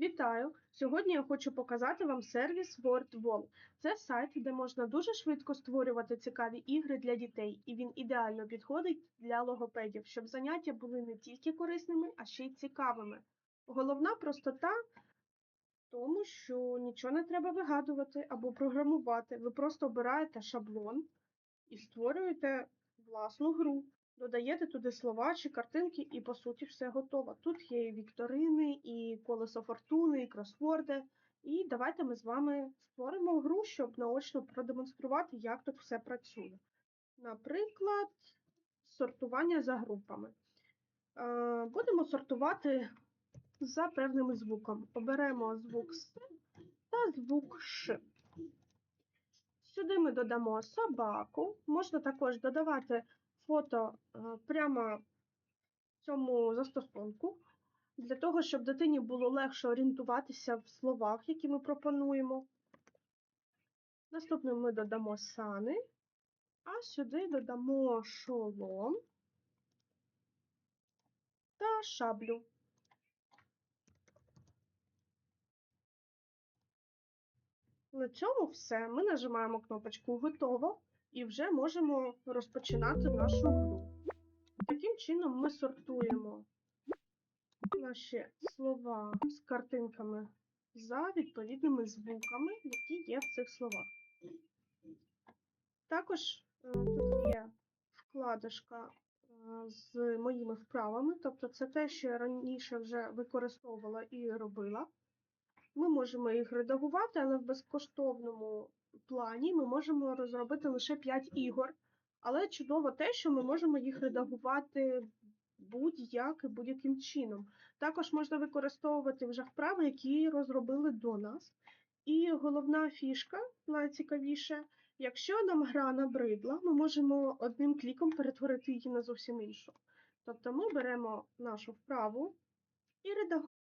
Вітаю! Сьогодні я хочу показати вам сервіс WordWall. Це сайт, де можна дуже швидко створювати цікаві ігри для дітей, і він ідеально підходить для логопедів, щоб заняття були не тільки корисними, а ще й цікавими. Головна простота в тому, що нічого не треба вигадувати або програмувати. Ви просто обираєте шаблон і створюєте власну гру. Додаєте туди слова чи картинки, і по суті все готово. Тут є і вікторини, і колесо фортуни, і кросворди. І давайте ми з вами створимо гру, щоб наочно продемонструвати, як тут все працює. Наприклад, сортування за групами. Е, Будемо сортувати за певним звуком. Оберемо звук С та звук Ш. Сюди ми додамо собаку. Можна також додавати фото е, прямо в цьому застосунку, для того, щоб дитині було легше орієнтуватися в словах, які ми пропонуємо. Наступним ми додамо сани, а сюди додамо шолом та шаблю. На цьому все. Ми нажимаємо кнопочку Готово і вже можемо розпочинати нашу гру. Таким чином ми сортуємо наші слова з картинками за відповідними звуками, які є в цих словах. Також е, тут є вкладишка е, з моїми вправами, тобто це те, що я раніше вже використовувала і робила. Ми можемо їх редагувати, але в безкоштовному плані ми можемо розробити лише 5 ігор. Але чудово те, що ми можемо їх редагувати будь-як і будь-яким чином. Також можна використовувати вже вправи, які розробили до нас. І головна фішка, найцікавіше, якщо нам гра набридла, ми можемо одним кліком перетворити її на зовсім іншу. Тобто ми беремо нашу вправу і редагуємо.